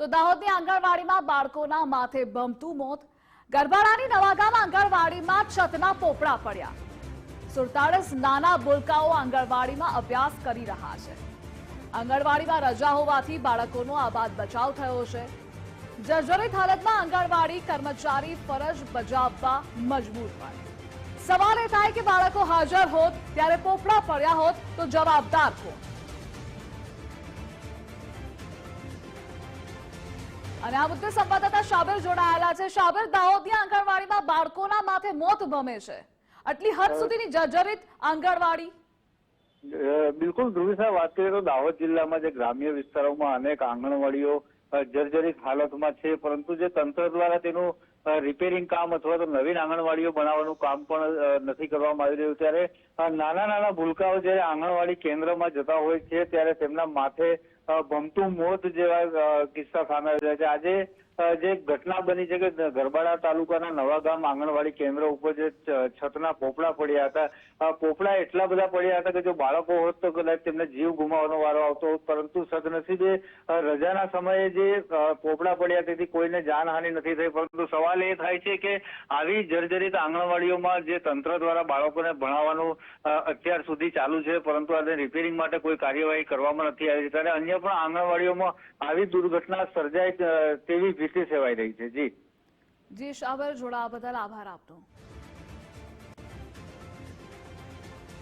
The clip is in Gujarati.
તો દાહોદની આંગણવાડીમાં બાળકોના માથે ભમતું મોત. ગરબાડાની નવાગામ આંગણવાડીમાં છતના પોપડા પડ્યા. સુડતાળીસ નાના બોલકાઓ આંગણવાડીમાં અભ્યાસ કરી રહ્યા છે. આંગણવાડીમાં રજા હોવાથી બાળકોનો આબાદ બચાવ થયો છે. જર્જરિત હાલતમાં આંગણવાડી કર્મચારી ફરજ બજાવવા મજબૂર પડે સવાલ એ થાય કે બાળકો હાજર હોત, ત્યારે પોપડા પડ્યા હોત તો જવાબદાર કોણ? અને આ મુદ્દે સંવાદદાતા શાબિર જોડાયેલા છે. શાબિર દાહોદની આંગણવાડીમાં બાળકોના માથે મોત ભમે છે. આટલી હદ સુધીની જર્જરિત આંગણવાડી? બિલકુલ ધ્રુવી સાહેબ વાત કરીએ તો દાહોદ જિલ્લામાં જે ગ્રામ્ય વિસ્તારોમાં અનેક આંગણવાડીઓ જર્જરિત હાલતમાં છે પરંતુ જે તંત્ર દ્વારા તેનું રિપેરિંગ કામ અથવા તો નવીન આંગણવાડીઓ બનાવવાનું કામ પણ નથી કરવામાં આવી રહ્યું. ત્યારે નાના નાના ભૂલકાઓ જ્યારે આંગણવાડી કેન્દ્રમાં જતા હોય છે, ત્યારે તેમના માથે ભમતું મોત જેવા કિસ્સા સામે આવી રહ્યા છે. આજે જે ઘટના બની છે કે ગરબાડા તાલુકાના નવા ગામ આંગણવાડી કેન્દ્ર ઉપર જે છતના પોપડા પડ્યા હતા. પોપડા એટલા બધા પડ્યા હતા કે જો બાળકો હોત તો કદાચ તેમને જીવ ગુમાવવાનો વારો આવતો હોત. પરંતુ સદનસીબે રજાના સમયે જે પોપડા પડ્યા, તેથી કોઈને જાનહાનિ નથી થઈ. પરંતુ સવાલ એ થાય છે કે આવી જર્જરિત આંગણવાડીઓમાં જે તંત્ર દ્વારા બાળકોને ભણાવવાનું અત્યાર સુધી ચાલુ છે, પરંતુ આને રિપેરિંગ માટે કોઈ કાર્યવાહી કરવામાં નથી આવી ત્યારે અન્ય પણ આંગણવાડીઓમાં આવી દુર્ઘટના સર્જાય તેવી ભીતિ સેવાઈ રહી છે. જી. જી શાબિર જોડાવા બદલ આભાર આપનો.